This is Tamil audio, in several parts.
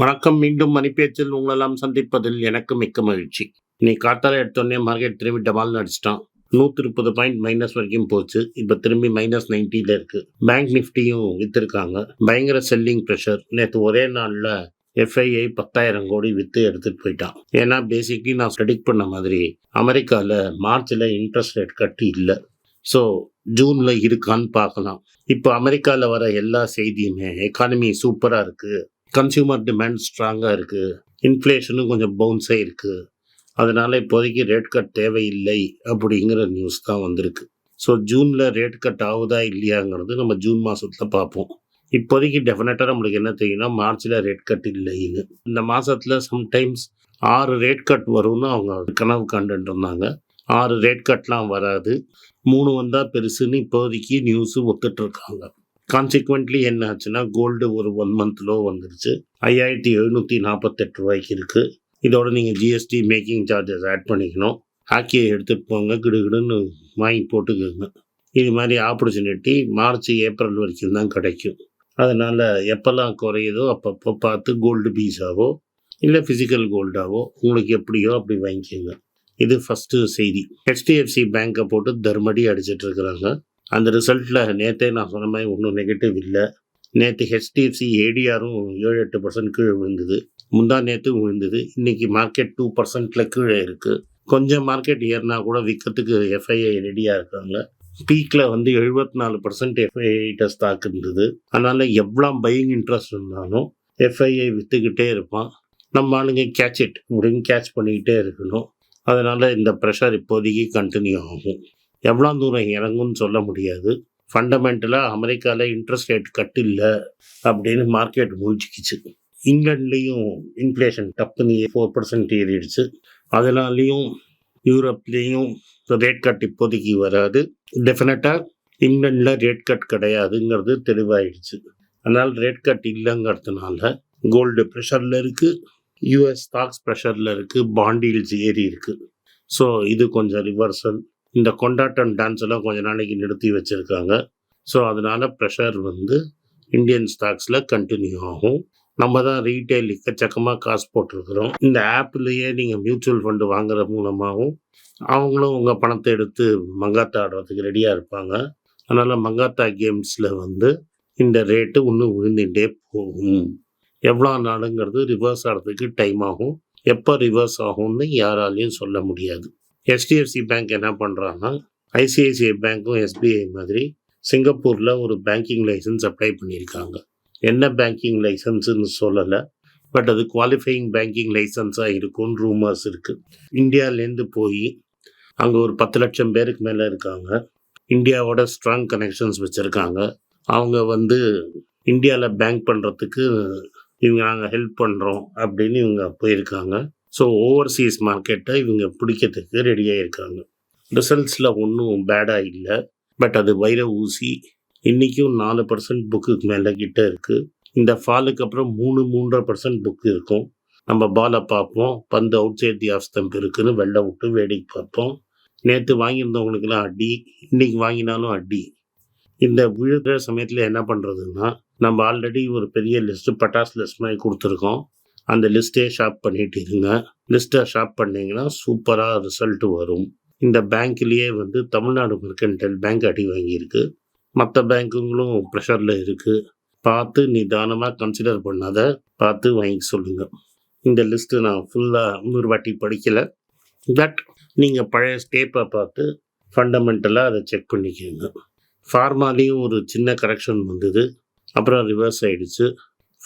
வணக்கம் மீண்டும் மணிப்பேச்சில் உங்களெல்லாம் சந்திப்பதில் எனக்கு மிக்க மகிழ்ச்சி. நீ காத்தால எடுத்தோடனே மார்க்கெட் திரும்பி டபால் அடிச்சிட்டான் நூற்றி முப்பது பாயிண்ட் மைனஸ் வரைக்கும் போச்சு. இப்போ திரும்பி மைனஸ் நைன்ட்டியில் இருக்கு. பேங்க் நிஃப்டியும் விற்றுருக்காங்க பயங்கர செல்லிங் ப்ரெஷர். நேற்று ஒரே நாளில் எஃப்ஐஐ பத்தாயிரம் கோடி விற்று எடுத்துகிட்டு போயிட்டான். ஏன்னா பேசிக்லி நான் ப்ரெடிக்ட் பண்ண மாதிரி அமெரிக்காவில் மார்ச்சில் இன்ட்ரெஸ்ட் ரேட் கட்டி இல்லை. ஸோ ஜூனில் இருக்கான்னு பார்க்கலாம். இப்போ அமெரிக்காவில் வர எல்லா செய்தியுமே எக்கானமி சூப்பராக இருக்குது கன்சியூமர் டிமாண்ட் ஸ்ட்ராங்காக இருக்குது இன்ஃப்ளேஷனும் கொஞ்சம் பவுன்ஸாக இருக்குது அதனால் இப்போதைக்கு ரேட் கட் தேவையில்லை அப்படிங்கிற நியூஸ் தான் வந்திருக்கு. ஸோ ஜூனில் ரேட் கட் ஆகுதா இல்லையாங்கிறது நம்ம ஜூன் மாதத்தில் பார்ப்போம். இப்போதைக்கு டெஃபினட்டாக நம்மளுக்கு என்ன தெரியும்னா மார்ச்சில் ரேட் கட் இல்லைன்னு. இந்த மாதத்தில் சம்டைம்ஸ் ஆறு ரேட் கட் வரும்னு அவங்க கனவு கண்டுட்டு இருந்தாங்க. ஆறு ரேட் கட்லாம் வராது. மூணு வந்தால் பெருசுன்னு இப்போதைக்கு நியூஸு ஒத்துட்ருக்காங்க கான்சிக்வெண்ட்லி என்ன ஆச்சுன்னா கோல்டு ஒரு ஒன் மந்த்லோ வந்துருச்சு. ஐயாயிரத்தி எழுநூற்றி நாற்பத்தெட்டு ரூபாய்க்கு இருக்குது இதோட நீங்கள் ஜிஎஸ்டி மேக்கிங் சார்ஜஸ் ஆட் பண்ணிக்கணும். ஹாக்கியை எடுத்துகிட்டு போங்க கிடுகிடுன்னு வாங்கி போட்டுக்கோங்க. இது மாதிரி ஆப்பர்ச்சுனிட்டி மார்ச் ஏப்ரல் வரைக்கும் தான் கிடைக்கும். அதனால் எப்போல்லாம் குறையுதோ அப்பப்போ பார்த்து கோல்டு பீஸாவோ இல்லை ஃபிசிக்கல் கோல்டாவோ உங்களுக்கு எப்படியோ அப்படி வாங்கிக்கோங்க. இது ஃபஸ்ட்டு செய்தி. ஹெச்டிஎஃப்சி பேங்க்கை போட்டு தர்மடி அடிச்சிட்டு இருக்கிறாங்க. அந்த ரிசல்ட்டில் நேற்றே நான் சொன்ன மாதிரி ஒன்றும் நெகட்டிவ் இல்லை. நேற்று ஹெச்டிஎஃப்சி ஏடிஆரும் ஏழு எட்டு பர்சன்ட் கீழே விழுந்தது. முந்தா நேற்று விழுந்தது. இன்றைக்கி மார்க்கெட் டூ பர்சன்ட்டில் கீழே இருக்குது கொஞ்சம் மார்க்கெட் ஏறினா கூட விற்கிறதுக்கு எஃப்ஐஐ ரெடியாக இருக்காங்க. பீக்கில் வந்து எழுபத்தி நாலு பர்சன்ட் எஃப்ஐஐ ஸ்டாக் இருந்தது. அதனால் எவ்வளோ பையிங் இன்ட்ரெஸ்ட் இருந்தாலும் எஃப்ஐஐ விற்றுக்கிட்டே இருப்பான். நம்ம ஆளுங்க கேட்ச் இட் அப்படின்னு கேட்ச் பண்ணிக்கிட்டே இருக்கணும். அதனால் இந்த ப்ரெஷர் இப்போதைக்கு கண்டினியூ ஆகும். எவ்வளோ தூரம் இறங்கும்னு சொல்ல முடியாது. ஃபண்டமெண்டலாக அமெரிக்காவில் இன்ட்ரெஸ்ட் ரேட் கட் இல்லை அப்படின்னு மார்க்கெட் மூழ்கிக்குச்சு. இங்கிலாண்ட்லேயும் இன்ஃப்ளேஷன் டப்புன்னு ஃபோர் பர்சன்ட் ஏறிடுச்சு. அதனாலேயும் யூரோப்லேயும் ரேட் கட் இப்போதைக்கு வராது. டெஃபினட்டாக இங்கிலாண்டில் ரேட் கட் கிடையாதுங்கிறது தெளிவாயிடுச்சு. அதனால் ரேட் கட் இல்லைங்கிறதுனால கோல்டு ப்ரெஷரில் இருக்குது யூஎஸ் ஸ்டாக்ஸ் ப்ரெஷரில் இருக்குது பாண்டில்ஸ் ஏறி இருக்குது ஸோ இது கொஞ்சம் ரிவர்சல் இந்த கொண்டாட்டம் டான்ஸ் எல்லாம் கொஞ்ச நாளைக்கு நிறுத்தி வச்சுருக்காங்க. ஸோ அதனால் ப்ரெஷர் வந்து இந்தியன் ஸ்டாக்ஸில் கண்டினியூ ஆகும். நம்ம தான் ரீட்டைல் எக்கச்சக்கமாக காசு போட்டிருக்கிறோம். இந்த ஆப்லேயே நீங்கள் மியூச்சுவல் ஃபண்டு வாங்குற மூலமாகவும் அவங்களும் உங்கள் பணத்தை எடுத்து மங்காத்தா ஆடுறதுக்கு ரெடியாக இருப்பாங்க. அதனால் மங்காத்தா கேம்ஸில் வந்து இந்த ரேட்டு இன்னும் விழுந்துகிட்டே போகும். எவ்வளோ நாளுங்கிறது ரிவர்ஸ் ஆகிறதுக்கு டைம் ஆகும். எப்போ ரிவர்ஸ் ஆகும்னு யாராலையும் சொல்ல முடியாது. ஹெச்டிஎஃப்சி பேங்க் என்ன பண்ணுறாங்கன்னா ஐசிஐசிஐ பேங்க்கும் எஸ்பிஐ மாதிரி சிங்கப்பூரில் ஒரு பேங்கிங் லைசன்ஸ் அப்ளை பண்ணியிருக்காங்க. என்ன பேங்கிங் லைசன்ஸுன்னு சொல்லலை பட் அது குவாலிஃபையிங் பேங்கிங் லைசன்ஸாக இருக்கும்னு ரூமர்ஸ் இருக்குது இந்தியாவிலேருந்து போய் அங்கே ஒரு பத்து லட்சம் பேருக்கு மேலே இருக்காங்க. இந்தியாவோட ஸ்ட்ராங் கனெக்ஷன்ஸ் வச்சுருக்காங்க. அவங்க வந்து இந்தியாவில் பேங்க் பண்ணுறதுக்கு இவங்க நாங்கள் ஹெல்ப் பண்ணுறோம் அப்படின்னு இவங்க போயிருக்காங்க. ஸோ ஓவர்சீஸ் மார்க்கெட்டை இவங்க பிடிக்கிறதுக்கு ரெடியாக இருக்காங்க. ரிசல்ட்ஸில் ஒன்றும் பேடாக இல்லை. பட் அது வைர ஊசி. இன்றைக்கும் நாலு பர்சன்ட் புக்குக்கு மேலே கிட்ட இருக்குது இந்த ஃபாலுக்கு அப்புறம் மூணு மூன்றரை பர்சன்ட் புக் இருக்கும். நம்ம பாலை பார்ப்போம். பந்து outside the off stump இருக்குன்னு வெள்ளை விட்டு வேடிக்கை பார்ப்போம். நேற்று வாங்கியிருந்தவங்களுக்கெல்லாம் அடி. இன்றைக்கி வாங்கினாலும் அடி. இந்த விழுகிற சமயத்தில் என்ன பண்ணுறதுன்னா நம்ம ஆல்ரெடி ஒரு பெரிய லிஸ்ட்டு பட்டாஸ் லிஸ்ட் மாதிரி கொடுத்துருக்கோம். அந்த லிஸ்ட்டே ஷாப் பண்ணிட்டு இருங்க. லிஸ்ட்டை ஷாப் பண்ணிங்கன்னா சூப்பராக ரிசல்ட் வரும். இந்த பேங்க்லேயே வந்து தமிழ்நாடு மெர்கன்டைல் பேங்க் அடி வாங்கியிருக்கு. மற்ற பேங்க்குங்களும் ப்ரெஷரில் இருக்குது பார்த்து நிதானமாக கன்சிடர் பண்ணாத பார்த்து வாங்கி சொல்லுங்கள் இந்த லிஸ்ட்டு நான் ஃபுல்லாக இன்னொரு வாட்டி படிக்கலை. பட் நீங்கள் பழைய ஸ்டேப்பை பார்த்து ஃபண்டமெண்டலாக அதை செக் பண்ணிக்கோங்க. ஃபார்மாலேயும் ஒரு சின்ன கரெக்ஷன் வந்தது. அப்புறம் ரிவர்ஸ் ஆகிடுச்சு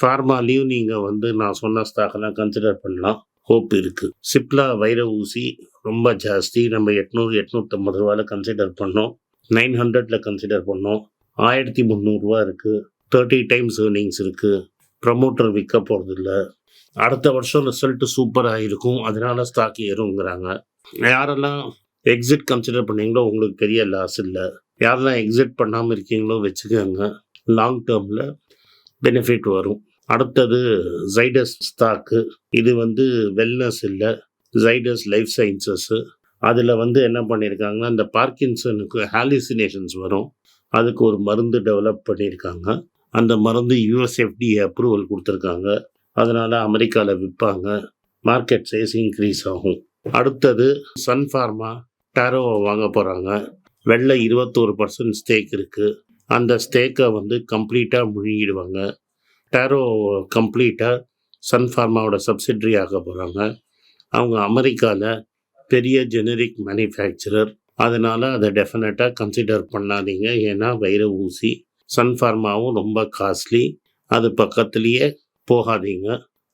ஃபார்மாலையும் நீங்கள் வந்து நான் சொன்ன ஸ்டாக்கெல்லாம் கன்சிடர் பண்ணலாம். ஹோப் இருக்குது சிப்லா வைர ஊசி ரொம்ப ஜாஸ்தி. நம்ம எட்நூறு எட்நூற்றம்பது ரூபாயில் கன்சிடர் பண்ணோம். நைன் ஹண்ட்ரடில் கன்சிடர் பண்ணோம். ஆயிரத்தி முந்நூறுரூவா இருக்குது தேர்ட்டி டைம்ஸ் ஏர்னிங்ஸ் இருக்குது ப்ரமோட்டர் விற்க போகிறதில்ல அடுத்த வருஷம் ரிசல்ட் சூப்பராக இருக்கும் அதனால ஸ்டாக் ஏறுங்கிறாங்க. யாரெல்லாம் எக்ஸிட் கன்சிடர் பண்ணீங்களோ உங்களுக்கு பெரிய லாஸ் இல்லை. யாரெல்லாம் எக்ஸிட் பண்ணாமல் இருக்கீங்களோ வச்சுக்கோங்க. லாங் டேர்மில் பெனிஃபிட் வரும். அடுத்தது ஜைடஸ் ஸ்டாக்கு இது வந்து வெல்னஸ் இல்லை. ஜைடஸ் லைஃப் சயின்சஸ்ஸு அதில் வந்து என்ன பண்ணியிருக்காங்கன்னா இந்த பார்க்கின்சனுக்கு ஹாலிசினேஷன்ஸ் வரும். அதுக்கு ஒரு மருந்து டெவலப் பண்ணியிருக்காங்க அந்த மருந்து யூஎஸ்எஃப்டி அப்ரூவல் கொடுத்துருக்காங்க. அதனால் அமெரிக்காவில் விற்பாங்க மார்க்கெட் சைஸ் இன்க்ரீஸ் ஆகும். அடுத்தது சன் ஃபார்மா டேரோவை வாங்க போகிறாங்க வெள்ளை இருபத்தோரு பர்சன்ட் ஸ்டேக் இருக்குது அந்த ஸ்டேக்கை வந்து கம்ப்ளீட்டாக முழுங்கிடுவாங்க. டேரோ கம்ப்ளீட்டாக சன் ஃபார்மாவோட சப்சிட்ரி ஆக போகிறாங்க அவங்க அமெரிக்காவில் பெரிய ஜெனரிக் மேனுஃபேக்சரர் அதனால் அதை டெஃபினட்டாக கன்சிடர் பண்ணாதீங்க. ஏன்னா வைர ஊசி சன் ஃபார்மாவும் ரொம்ப காஸ்ட்லி அது பக்கத்துலேயே போகாதீங்க.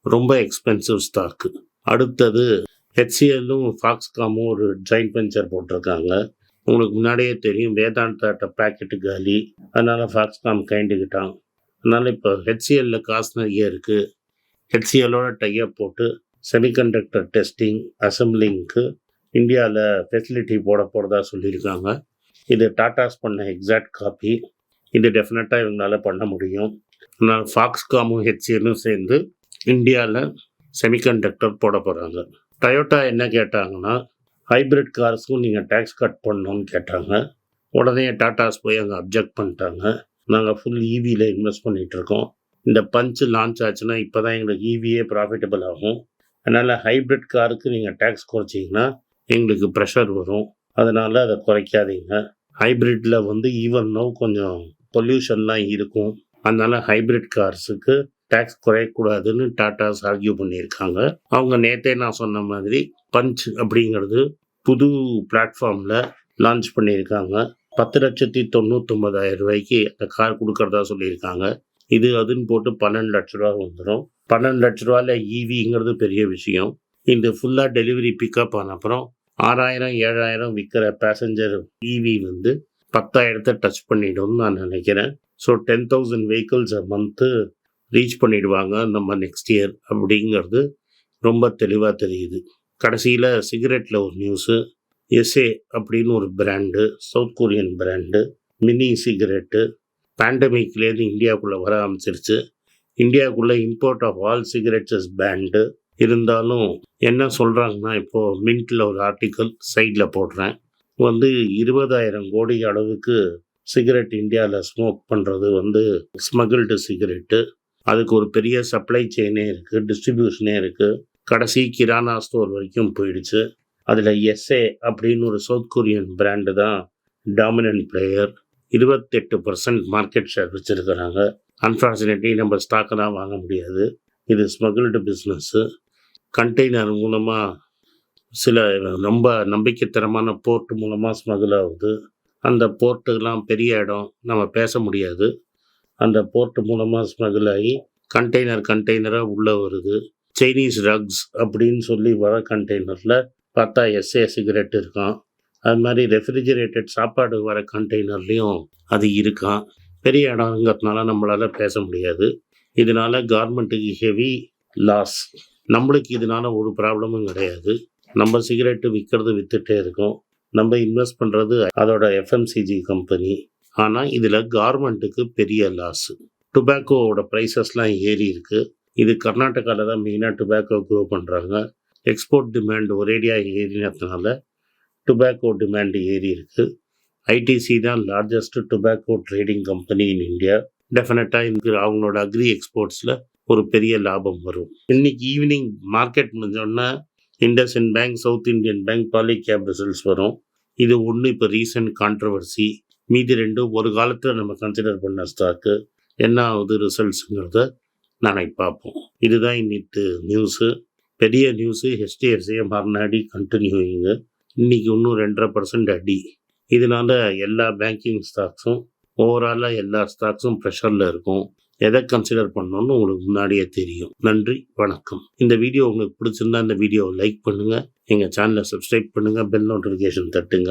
ரொம்ப எக்ஸ்பென்சிவ் ஸ்டாக்கு அடுத்தது ஹெச்சிஎல்லும் ஃபாக்ஸ்காமும் ஒரு ஜாயிண்ட் வெஞ்சர் போட்டிருக்காங்க. உங்களுக்கு முன்னாடியே தெரியும் வேதாந்தாட்ட பேக்கெட்டு காலி அதனால் ஃபாக்ஸ்காம் கைண்டுக்கிட்டான் அதனால் இப்போ ஹெச்சிஎல்ல காசு நிறைய இருக்குது ஹெச்சிஎல்லோட டைப் போட்டு செமிகண்டக்டர் டெஸ்டிங் அசம்பிளிங்க்கு இந்தியாவில் ஃபெசிலிட்டி போட போகிறதா சொல்லியிருக்காங்க. இது டாட்டாஸ் பண்ண எக்ஸாக்ட் காப்பி இது டெஃபினட்டாக இவங்களால் பண்ண முடியும். ஆனால் ஃபாக்ஸ்காமும் ஹெச்சிஎல்லும் சேர்ந்து இந்தியாவில் செமிகண்டக்டர் போட போகிறாங்க டயோட்டா என்ன கேட்டாங்கன்னா ஹைப்ரிட் கார்ஸ்க்கும் நீங்கள் டேக்ஸ் கட் பண்ணணும்னு கேட்டாங்க. உடனே டாட்டாஸ் போய் அங்கே அப்ஜெக்ட் பண்ணிட்டாங்க. நாங்கள் ஃபுல் ஈவியில் இன்வெஸ்ட் பண்ணிகிட்டு இருக்கோம் இந்த பஞ்சு லான்ச் ஆச்சுன்னா இப்போ தான் எங்களுக்கு ஈவியே ப்ராஃபிட்டபிள் ஆகும். அதனால் ஹைப்ரிட் காருக்கு நீங்கள் டேக்ஸ் குறைச்சிங்கன்னா எங்களுக்கு ப்ரெஷர் வரும். அதனால் அதை குறைக்காதீங்க. ஹைப்ரிட்டில் வந்து ஈவன் நோ கொஞ்சம் பொல்யூஷன்லாம் இருக்கும். அதனால் ஹைப்ரிட் கார்ஸுக்கு டேக்ஸ் குறையக்கூடாதுன்னு டாட்டாஸ் ஆர்கியூ பண்ணியிருக்காங்க. அவங்க நேற்றே நான் சொன்ன மாதிரி பஞ்ச் அப்படிங்கிறது புது பிளாட்ஃபார்மில் லான்ச் பண்ணியிருக்காங்க. பத்து லட்சத்தி தொண்ணூத்தொம்பதாயிரம் ரூபாய்க்கு அந்த கார் கொடுக்கறதா சொல்லியிருக்காங்க. இது அதுன்னு போட்டு பன்னெண்டு லட்ச ரூபா வந்துடும் பன்னெண்டு லட்ச ரூபாயில் ஈவிங்கிறது பெரிய விஷயம். இந்த ஃபுல்லாக டெலிவரி பிக்கப் ஆன அப்புறம் ஆறாயிரம் ஏழாயிரம் விற்கிற பேசஞ்சர் ஈவி வந்து பத்தாயிரத்தை டச் பண்ணிடும்னு நான் நினைக்கிறேன். So ten thousand vehicles a month reach பண்ணிடுவாங்க நம்ம நெக்ஸ்ட் இயர் அப்படிங்கிறது ரொம்ப தெளிவாக தெரியுது. கடைசியில் சிகரெட்டில் ஒரு நியூஸு எஸ்ஏ அப்படின்னு ஒரு brand south Korean brand mini cigarette பேண்டமிக்லேருந்து இந்தியாவுக்குள்ளே வர ஆரம்பிச்சிருச்சு. இந்தியாவுக்குள்ளே import of all cigarettes ban இருந்தாலும் என்ன சொல்கிறாங்கன்னா இப்போது மின்ட்டில் ஒரு ஆர்டிக்கல் சைடில் போடுறேன். வந்து இருபதாயிரம் கோடி அளவுக்கு சிகரெட் இந்தியாவில் ஸ்மோக் பண்ணுறது வந்து ஸ்மகிள்டு சிகரெட்டு. அதுக்கு ஒரு பெரிய சப்ளை செயினே இருக்குது டிஸ்ட்ரிபியூஷனே இருக்குது கடைசி கிரானா ஸ்டோர் வரைக்கும் போயிடுச்சு. அதில் எஸ்ஏ அப்படின்னு ஒரு சவுத் கொரியன் பிராண்டு தான் டாமினன்ட் பிளேயர் இருபத்தெட்டு பர்சன்ட் மார்க்கெட் ஷேர் வச்சுருக்கிறாங்க. அன்ஃபார்ச்சுனேட்லி நம்ம ஸ்டாக்கை தான் வாங்க முடியாது. இது ஸ்மகிள்டு பிஸ்னஸ்ஸு கண்டெய்னர் மூலமாக சில ரொம்ப நம்பிக்கைத்தரமான போர்ட் மூலமாக ஸ்மகிள் ஆகுது. அந்த போர்ட்டுலாம் பெரிய இடம். நம்ம பேச முடியாது. அந்த போர்ட் மூலமாக ஸ்மகிள் ஆகி கண்டெய்னர் கண்டெய்னராக உள்ளே வருது. சைனீஸ் ரக்ஸ் அப்படின்னு சொல்லி வர கண்டெய்னரில் பார்த்தா எஸ்ஏ சிகரெட் இருக்கான். அது மாதிரி ரெஃப்ரிஜிரேட்டட் சாப்பாடு வர கண்டெய்னர்லேயும் அது இருக்கான். பெரிய இடங்கிறதுனால நம்மளால் பேச முடியாது. இதனால் கவர்மெண்ட்டுக்கு ஹெவி லாஸ் நம்மளுக்கு இதனால் ஒரு ப்ராப்ளமும் கிடையாது. நம்ம சிகரெட்டு விற்கிறது விற்றுட்டே இருக்கோம். நம்ம இன்வெஸ்ட் பண்ணுறது அதோட எஃப்எம்சிஜி கம்பெனி ஆனால் இதில் கவர்மெண்ட்டுக்கு பெரிய லாஸு டுபாக்கோவோட ப்ரைஸஸ்லாம் ஏறி இருக்குது இது கர்நாடகாவில் தான் மெயினாக டுபாக்கோ க்ரோ பண்ணுறாங்க எக்ஸ்போர்ட் டிமாண்ட் ஒரேடியாக ஏறினதுனால டுபாக்கோ டிமாண்ட் ஏறி இருக்குது ஐடிசி தான் largest tobacco trading company in India டெஃபினட்டாக இந்த அவங்களோட அக்ரி எக்ஸ்போர்ட்ஸில் ஒரு பெரிய லாபம் வரும். இன்னைக்கு evening market முடிஞ்சோன்னா IndusInd bank south Indian bank Polycab results வரும். இது ஒன்று இப்போ ரீசன்ட் கான்ட்ரவர்சி மீதி ரெண்டு ஒரு காலத்தில் நம்ம கன்சிடர் பண்ண ஸ்டாக்கு என்ன ஆகுது ரிசல்ட்ஸுங்கிறத நாளைக்கு பார்ப்போம். இதுதான் இன்னிட்டு நியூஸு பெரிய நியூஸு ஹெச்டிஎஃப்சியை மறுநாடி கண்டினியூயிங்கு இன்றைக்கி இன்னும் ரெண்டரை பர்சன்ட் அடி. இதனால எல்லா பேங்கிங் ஸ்டாக்ஸும் ஓவராலாக எல்லா ஸ்டாக்ஸும் ப்ரெஷரில் இருக்கும். எதை கன்சிடர் பண்ணணும்னு உங்களுக்கு முன்னாடியே தெரியும். நன்றி வணக்கம். இந்த வீடியோ உங்களுக்கு பிடிச்சிருந்தா இந்த வீடியோவை லைக் பண்ணுங்கள் எங்கள் சேனலை சப்ஸ்கிரைப் பண்ணுங்கள் பெல் நோட்டிஃபிகேஷன் தட்டுங்க.